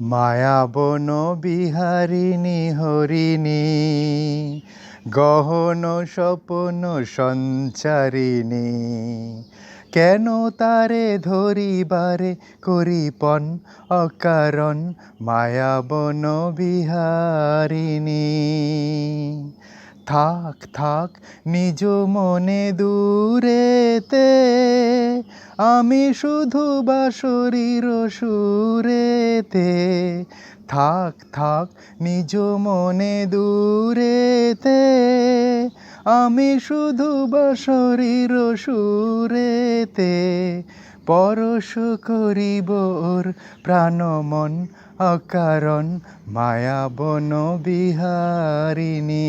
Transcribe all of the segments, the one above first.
মায়াবন বিহারিণী হরিণী, গহন স্বপন সঞ্চারিণী। কেন তারে ধরিবারে করিপন অকারণ মায়াবন বিহারিণী? থাক থাক, নিজ মনে দূরেতে আমি শুধু বাঁশরীর সুরেতে, থাক থাক, নিজ মনে দূরেতে। আমি শুধু বাঁশরীর সুরেতে, পরশ করিব ওর প্রাণমন অকারণ মায়াবন বিহারিণী।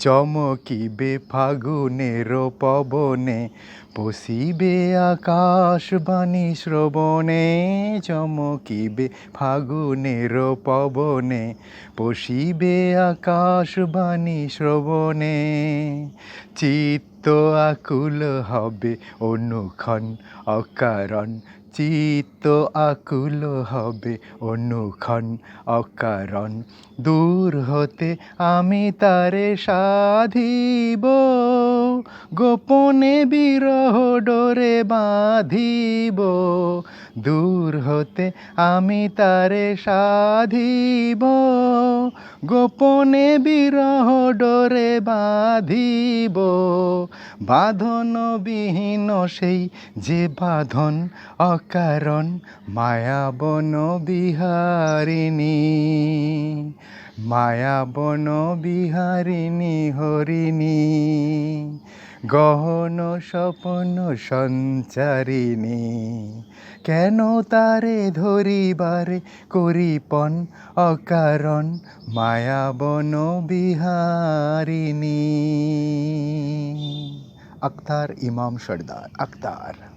চমকিবে ফাগুনের পবনে পশিবে আকাশ বাণী শ্রবণে চমকিবে ফাগুনের পবনে পশিবে আকাশ বাণী শ্রবণে চিত্ত আকুল হবে অনুক্ষণ, অকারণ। চিত্ত আকুল হবে অনুক্ষণ, অকারণ। দূর হতে আমি তারে সাধিব, গোপনে বিরহ ডোরে বাঁধিব। দূর হতে আমি তারে সাধিব। গোপনে বিরহ ডোরে বাঁধিব। বাঁধন বিহীন সেই যে বাঁধন, অকারণ মায়াবন বিহারিণী। মায়াবন বিহারিণী হরিণী। গহন স্বপন সঞ্চারিণী। কেন তারে ধরিবারে করিপন অকারণ? মায়া বন বিহারিণী। আক্তার ইমাম সর্দার আক্তার।